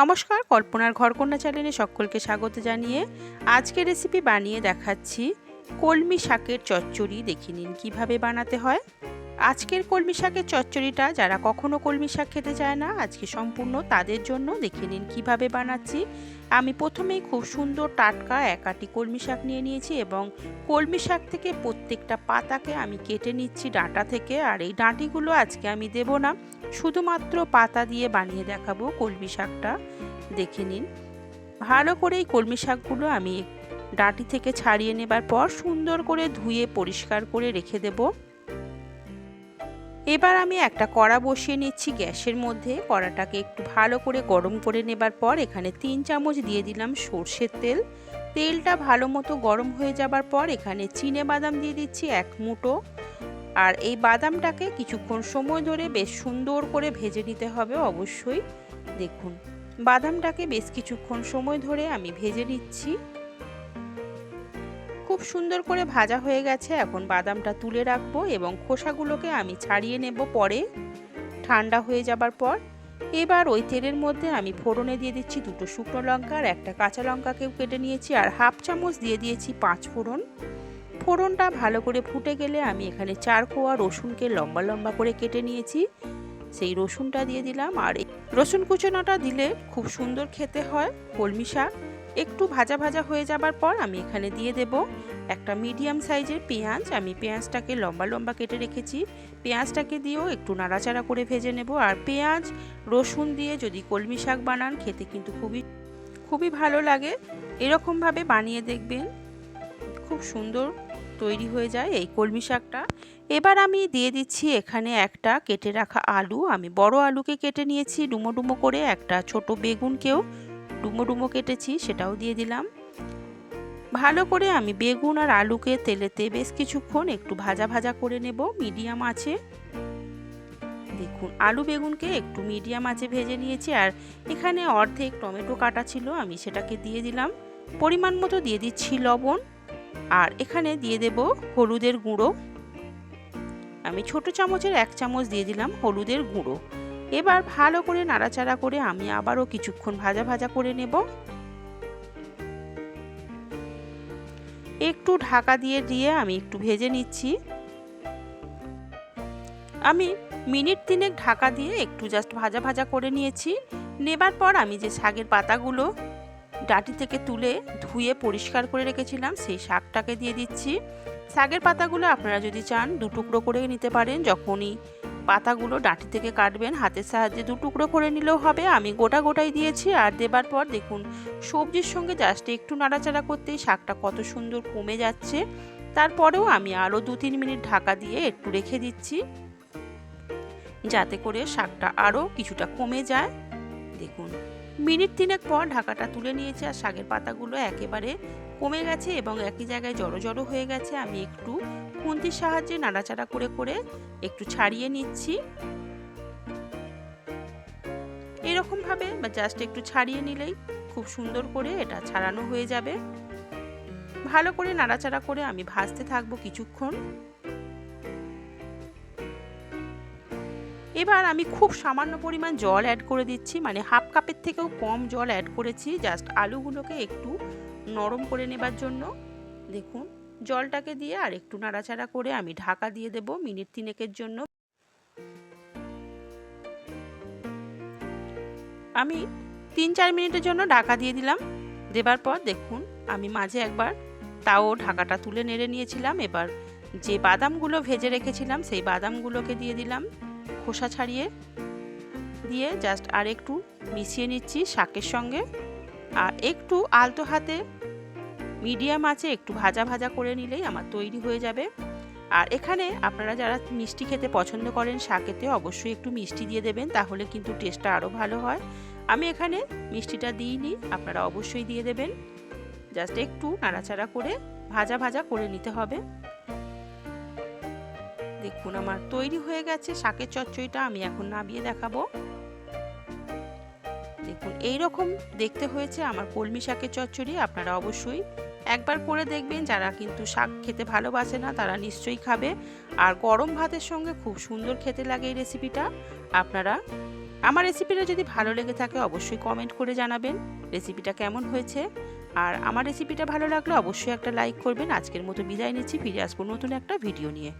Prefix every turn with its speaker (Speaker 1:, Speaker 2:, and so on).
Speaker 1: নমস্কার, কল্পনার ঘরকন্যা চ্যানেলে সকলকে স্বাগত জানিয়ে আজকে রেসিপি বানিয়ে দেখাচ্ছি। কলমি শাকের চচ্চড়ি, দেখে নিন কীভাবে বানাতে হয়। আজকের কলমি শাকের চচ্চড়িটা যারা কখনো কলমি শাক খেতে চায় না, আজকে সম্পূর্ণ তাদের জন্য দেখে নিন কীভাবে বানাচ্ছি। আমি প্রথমেই খুব সুন্দর টাটকা এক আটি কলমি শাক নিয়ে নিয়েছি এবং কলমি শাক থেকে প্রত্যেকটা পাতাকে আমি কেটে নিচ্ছি ডাঁটা থেকে। আর এই ডাঁটিগুলো আজকে আমি দেব না, শুধুমাত্র পাতা দিয়ে বানিয়ে দেখাবো কলমি শাকটা। দেখে নিন। ভালো করে এই কলমি শাকগুলো আমি ডাঁটি থেকে ছাড়িয়ে নেবার পর সুন্দর করে ধুয়ে পরিষ্কার করে রেখে দেব। এবার আমি একটা কড়া বসিয়ে নিচ্ছি গ্যাসের মধ্যে। কড়াটাকে একটু ভালো করে গরম করে নেবার পর এখানে তিন চামচ দিয়ে দিলাম সর্ষের তেল। তেলটা ভালো মতো গরম হয়ে যাবার পর এখানে চিনে বাদাম দিয়ে দিচ্ছি এক মুঠো। আর এই বাদামটাকে কিছুক্ষণ সময় ধরে বেশ সুন্দর করে ভেজে নিতে হবে অবশ্যই। দেখুন, বাদামটাকে বেশ কিছুক্ষণ সময় ধরে আমি ভেজে নিচ্ছি। খুব সুন্দর করে ভাজা হয়ে গেছে। এখন বাদামটা তুলে রাখব এবং খোসাগুলোকে আমি ছাড়িয়ে নেব পরে। ঠান্ডা হয়ে যাবার পর এবার ওই তেলের মধ্যে আমি ফোড়নে দিয়ে দিচ্ছি দুটো শুকনো লঙ্কা আর একটা কাঁচা লঙ্কাকেও কেটে নিয়েছি আর হাফ চামচ দিয়ে দিয়েছি পাঁচ ফোড়ন। ফোড়নটা ভালো করে ফুটে গেলে আমি এখানে চার কোয়া রসুনকে লম্বা লম্বা করে কেটে নিয়েছি। সেই রসুনটা দিয়ে দিলাম আর রসুন কুচোনাটা দিলে খুব সুন্দর খেতে হয় কলমি শাক। একটু ভাজা ভাজা হয়ে যাবার পর আমি এখানে দিয়ে দেব একটা মিডিয়াম সাইজের পেঁয়াজ। আমি পেঁয়াজটাকে লম্বা লম্বা কেটে রেখেছি। পেঁয়াজটাকে দিয়েও একটু নাড়াচাড়া করে ভেজে নেব। আর পেঁয়াজ, রসুন দিয়ে যদি কলমি শাক বানান, খেতে কিন্তু খুবই খুবই ভালো লাগে। এরকমভাবে বানিয়ে দেখবেন, খুব সুন্দর তৈরি হয়ে যায় এই কলমি শাকটা। এবার আমি দিয়ে দিচ্ছি এখানে একটা কেটে রাখা আলু। আমি বড় আলুকে কেটে নিয়েছি। ডুমো ডুমো করে একটা ছোট বেগুনকেও ডুমো ডুমো কেটেছি, সেটাও দিয়ে দিলাম। ভালো করে আমি বেগুন আর আলুকে তেলেতে বেশ কিছুক্ষণ একটু ভাজা ভাজা করে নেব, মিডিয়াম আছে দেখুন, আলু বেগুনকে একটু মিডিয়াম আছে ভেজে নিয়েছি আর এখানে অর্ধেক টমেটো কাটা ছিল, আমি সেটাকে দিয়ে দিলাম। পরিমাণ মতো দিয়ে দিচ্ছি লবণ আর এখানে দিয়ে দেব হলুদের গুঁড়ো। আমি ছোট চামচের এক চামচ দিয়ে দিলাম হলুদের গুঁড়ো। এবার ভালো করে নাড়াচাড়া করে আমি আবারও কিছুক্ষণ ভাজা ভাজা করে নেব। একটু ঢাকা দিয়ে দিয়ে আমি একটু ভেজে নিচ্ছি। আমি মিনিট তিনেক ঢাকা দিয়ে একটু জাস্ট ভাজা ভাজা করে নিয়েছি। নেবার পর আমি যে শাকের পাতাগুলো ডাটি থেকে তুলে ধুয়ে পরিষ্কার করে রেখেছিলাম, সেই শাকটাকে দিয়ে দিচ্ছি। শাকের পাতাগুলো আপনারা যদি চান দু টুকরো করে নিতে পারেন, যখনই পাতাগুলো ডাঁটি থেকে কাটবেন, হাতের সাহায্যে দু টুকরো করে নিলেও হবে। আমি গোটা গোটাই দিয়েছি, আর দেবার পর দেখুন, সবজির সঙ্গে জাস্ট একটু নাড়াচাড়া করতেই শাকটা কত সুন্দর কমে যাচ্ছে। তারপরেও আমি আরও দু তিন মিনিট ঢাকা দিয়ে একটু রেখে দিচ্ছি, যাতে করে শাকটা আরও কিছুটা কমে যায়। দেখুন, মিনিট তিনেক পর ঢাকাটা তুলে নিয়েছে, আর শাকের পাতাগুলো একেবারে কমে গেছে এবং একই জায়গায় জড়ো জড়ো হয়ে গেছে। আমি একটু খুন্তির সাহায্যে নাড়াচাড়া করে করে একটু ছাড়িয়ে নিচ্ছি। এরকমভাবে বা জাস্ট একটু ছাড়িয়ে নিলেই খুব সুন্দর করে এটা ছাড়ানো হয়ে যাবে। ভালো করে নাড়াচাড়া করে আমি ভাজতে থাকব কিছুক্ষণ। এবার আমি খুব সামান্য পরিমাণ জল অ্যাড করে দিচ্ছি মানে হাফ কাপের থেকেও কম জল অ্যাড করেছি জাস্ট আলুগুলোকে একটু নরম করে নেবার জন্য। দেখুন। জলটাকে দিয়ে আর একটু নাড়াচাড়া করে আমি ঢাকা দিয়ে দেব মিনিট তিনেকের জন্য। আমি তিন চার মিনিটের জন্য ঢাকা দিয়ে দিলাম। দেবার পর দেখুন, আমি মাঝে একবার তাও ঢাকাটা তুলে নেড়ে নিয়েছিলাম। এবার যে বাদামগুলো ভেজে রেখেছিলাম, সেই বাদামগুলোকে দিয়ে দিলাম খোসা ছাড়িয়ে। দিয়ে জাস্ট আর একটু মিশিয়ে নিচ্ছি শাকের সঙ্গে। আর একটু আলতো হাতে মিডিয়াম আছে, একটু ভাজা ভাজা করে নিলেই আমার তৈরি হয়ে যাবে। আর এখানে আপনারা যারা মিষ্টি খেতে পছন্দ করেন শাকেতে অবশ্যই একটু মিষ্টি দিয়ে দেবেন, তাহলে কিন্তু টেস্টটা আরও ভালো হয়। আমি এখানে মিষ্টিটা দিইনি, আপনারা অবশ্যই দিয়ে দেবেন। জাস্ট একটু নাড়াচাড়া করে ভাজা ভাজা করে নিতে হবে। দেখুন, আমার তৈরি হয়ে গেছে, শাকের চচ্চড়িটা আমি এখন নামিয়ে দেখাবো। দেখুন এই রকম দেখতে হয়েছে আমার কলমি শাকের চচ্চড়ি, আপনারা অবশ্যই একবার করে দেখবেন, যারা কিন্তু শাক খেতে ভালোবাসে না, তারা নিশ্চয়ই খাবে। আর গরম ভাতের সঙ্গে খুব সুন্দর খেতে লাগে এই রেসিপিটা। আপনারা, আমার রেসিপিটা যদি ভালো লেগে থাকে, অবশ্যই কমেন্ট করে জানাবেন রেসিপিটা কেমন হয়েছে। আর আমার রেসিপিটা ভালো লাগলে অবশ্যই একটা লাইক করবেন। আজকের মতো বিদায় নিচ্ছি, ফিরে আসব নতুন একটা ভিডিও নিয়ে।